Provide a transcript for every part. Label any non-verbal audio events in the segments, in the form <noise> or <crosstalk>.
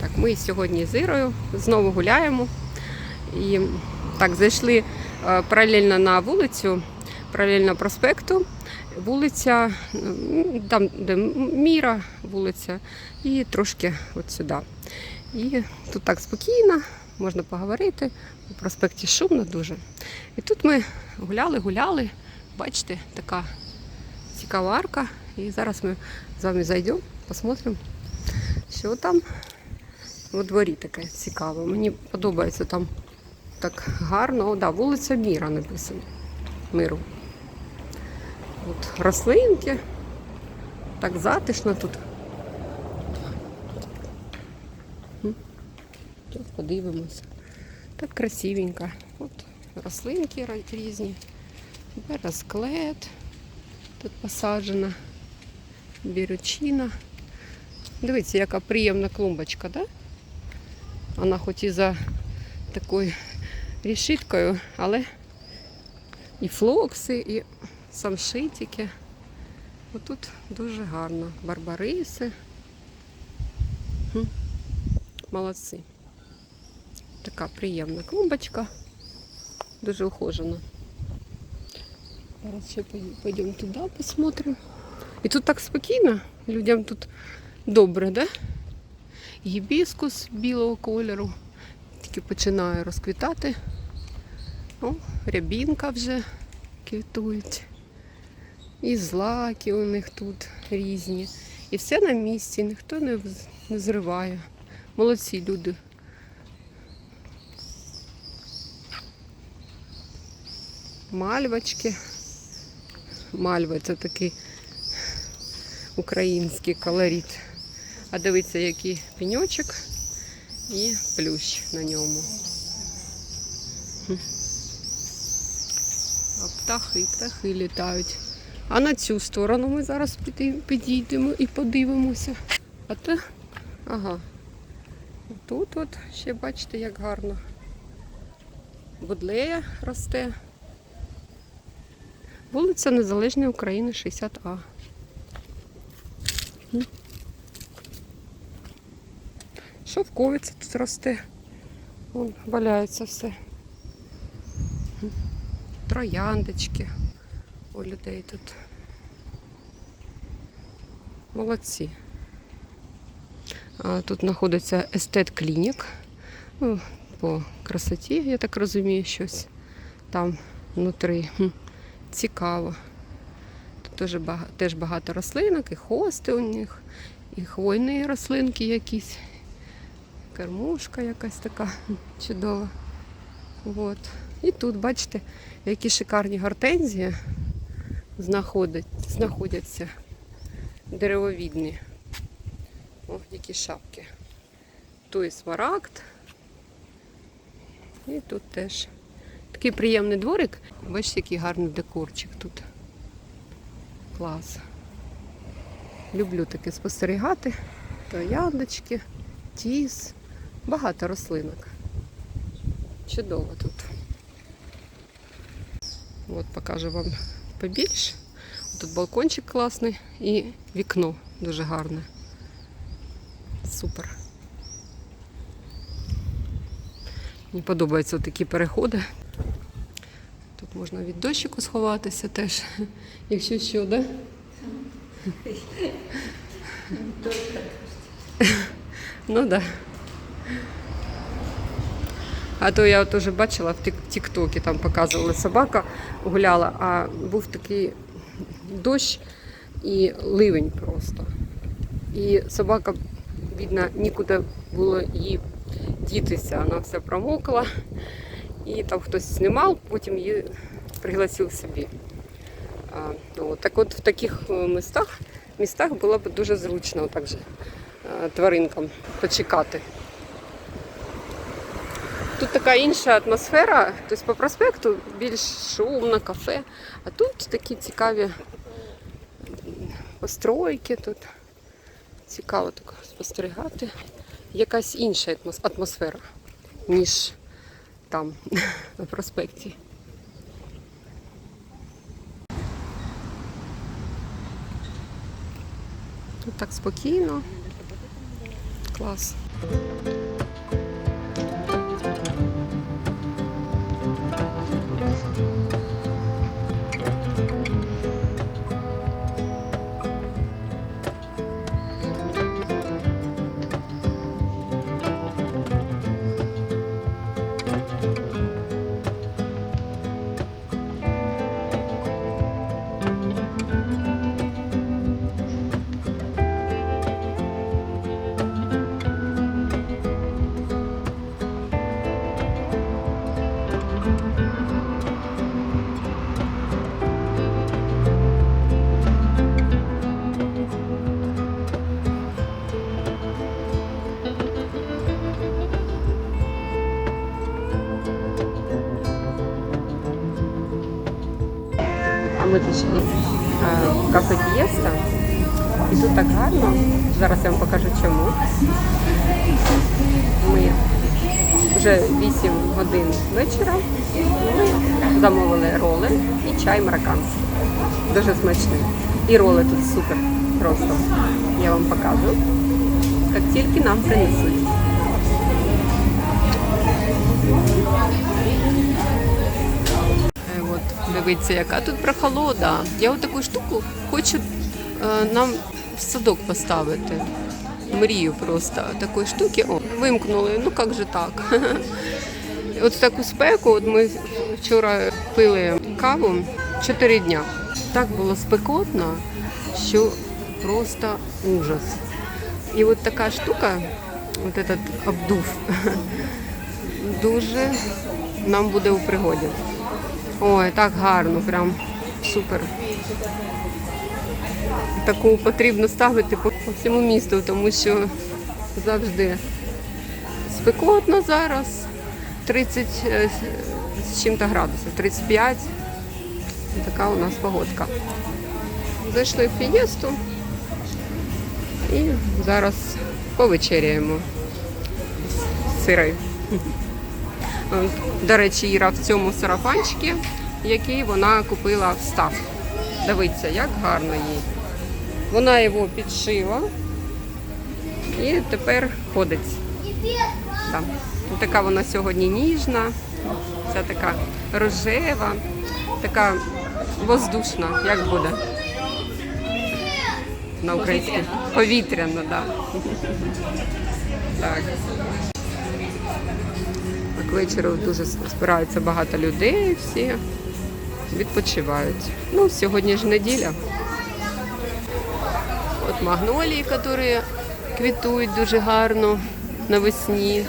Так, ми сьогодні з Ірою знову гуляємо. І так, зайшли е, паралельно на вулицю, паралельно проспекту. Вулиця, там, де Міра, вулиця, і трошки от сюди. І тут так спокійно, можна поговорити. У проспекті шумно дуже. І тут ми гуляли, гуляли. Бачите, така цікава арка. І зараз ми з вами зайдемо, посмотримо, що там у дворі таке цікаве. Мені подобається там так гарно. О, да, вулиця Міра написано. Миру. От рослинки. Так затишно тут. Тут подивимося. Так красивенько. От рослинки різні. Бересклет. Тут посаджена. Бірючина. Дивіться, яка приємна клумбочка, да? Вона хоч і за такою рішиткою, але і флокси, і самшитики. Отут дуже гарно. Барбариси. Молодці. Така приємна клумбочка. Дуже ухожена. Зараз ще пойдемо туди, посмотримо. І тут так спокійно, людям тут добре, да? Гібіскус білого кольору. Тільки починає розквітати. О, рябінка вже квітують. І злаки у них тут різні. І все на місці, ніхто не, зриває. Молодці люди. Мальвочки. Мальва це такий український колорит. А дивіться, який пеньочок і плющ на ньому. А птахи, птахи літають. А на цю сторону ми зараз підійдемо і подивимося. А те, ага. Тут от ще бачите, як гарно. Будлея росте. Вулиця Незалежної України 60А. Шовковиця тут росте. Вон валяється все. Трояндочки у людей тут. Молодці. Тут знаходиться естет клінік. Ну, по красоті, я так розумію, щось там внутрі. Цікаво. Тут теж багато рослинок, і хости у них, і хвойні рослинки якісь. Кормушка якась така <laughs> чудова. От. І тут, бачите, які шикарні гортензії знаходять, знаходяться деревовідні. Ох, які шапки. Той смарагд. І тут теж. Такий приємний дворик. Бачите, який гарний декорчик тут. Клас. Люблю таке спостерігати. Трояндочки, тіс, багато рослинок. Чудово тут. От покажу вам побільше. Тут балкончик класний і вікно дуже гарне. Супер. Мені подобаються такі переходи. Тут можна від дощику сховатися теж, <laughs> якщо що, да? <laughs> Ну так. А то я теж бачила в Тік- Тіктокі, там показували собака гуляла, а був такий дощ і ливень просто. І собака, видно, нікуди було їй дітися, вона вся промокла. І там хтось знімав, потім її пригласив собі. Так от в таких е, містах, містах було б дуже зручно так же, е, тваринкам почекати. Тут така інша атмосфера, тобто по проспекту більш шумно, кафе, а тут такі цікаві постройки тут. Цікаво так спостерігати. Якась інша атмосфера, ніж там, <laughs> на проспекті. Тут так спокійно, Клас. Кафе І тут так гарно. Зараз я вам покажу чому. Ми вже 8 годин вечора. Ми замовили роли і чай марокканський. Дуже смачний. І роли тут супер. Просто. Я вам покажу. Як тільки нам принесуть. Е, От, дивіться, яка тут прохолода. Я от таку штуку хочу нам в садок поставити. Мрію просто такої штуки. О, вимкнули. Ну як же так? <laughs> От таку спеку, от ми вчора пили каву 4 дня. Так було спекотно, що просто ужас. І от така штука, от этот обдув, <laughs> дуже нам буде у пригоді. Ой, так гарно, прям супер. Таку потрібно ставити по всьому місту, тому що завжди спекотно зараз. 30 е, з чим-то градусів, 35. Така у нас погодка. Зайшли в фієсту і зараз повечеряємо. Е, До речі, Іра в цьому сарафанчику, який вона купила в став. Дивіться, як гарно їй. Вона його підшила і тепер ходить. Да. Така вона сьогодні ніжна, вся така рожева, така воздушна, як буде. На українській. Повітряна, так. Да. Так. К вечору дуже збирається багато людей, всі відпочивають. Ну, сьогодні ж неділя. Магнолії, які квітують дуже гарно навесні.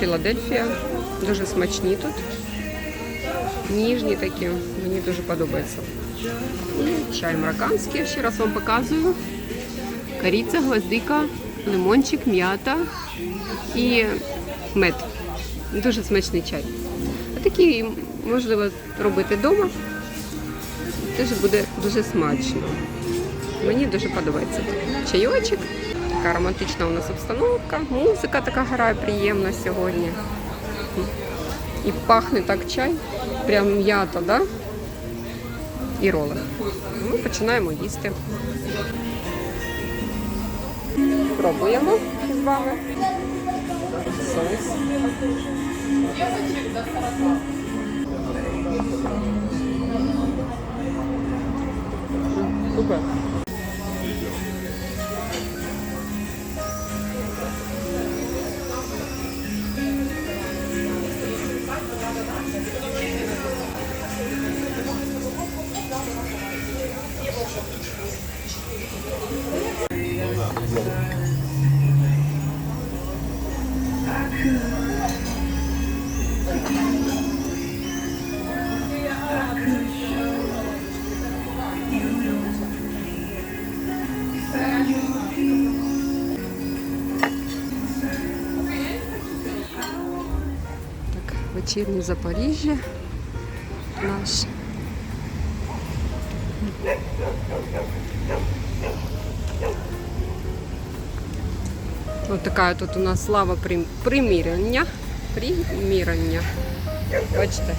Філадельфія. Дуже смачні тут. Ніжні такі. Мені дуже подобається. Чай марокканський, ще раз вам показую. Кориця, гвоздика, лимончик, м'ята і мед. Дуже смачний чай. А можливо робити вдома. Теж буде дуже смачно. Мені дуже подобається чайочок. Така романтична у нас обстановка. Музика така грає приємна сьогодні. І пахне так чай. Прям м'ята, да? І роли. Ми починаємо їсти. Пробуємо з вами. Супер. Так, вечірнє Запоріжжя наш. Ось така тут у нас слава прим- приміряння. Приміряння. Бачите?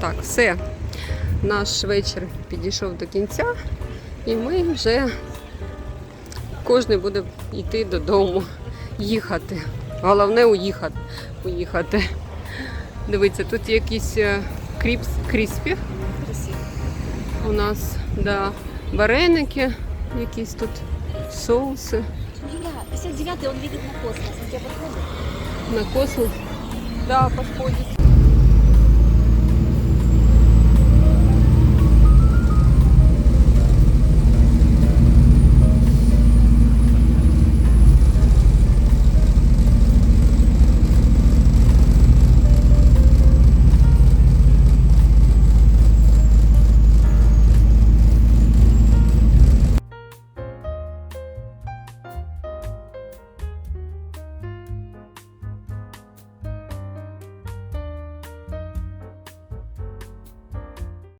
Так, все. Наш вечір підійшов до кінця, і ми вже кожен буде йти додому, їхати. Головне уїхати. уїхати. Дивіться, тут якісь е, кріпс, кріспі. У нас да, вареники, якісь тут соуси Юля, 59-й, он видит на космос. На космос. Да, підходять.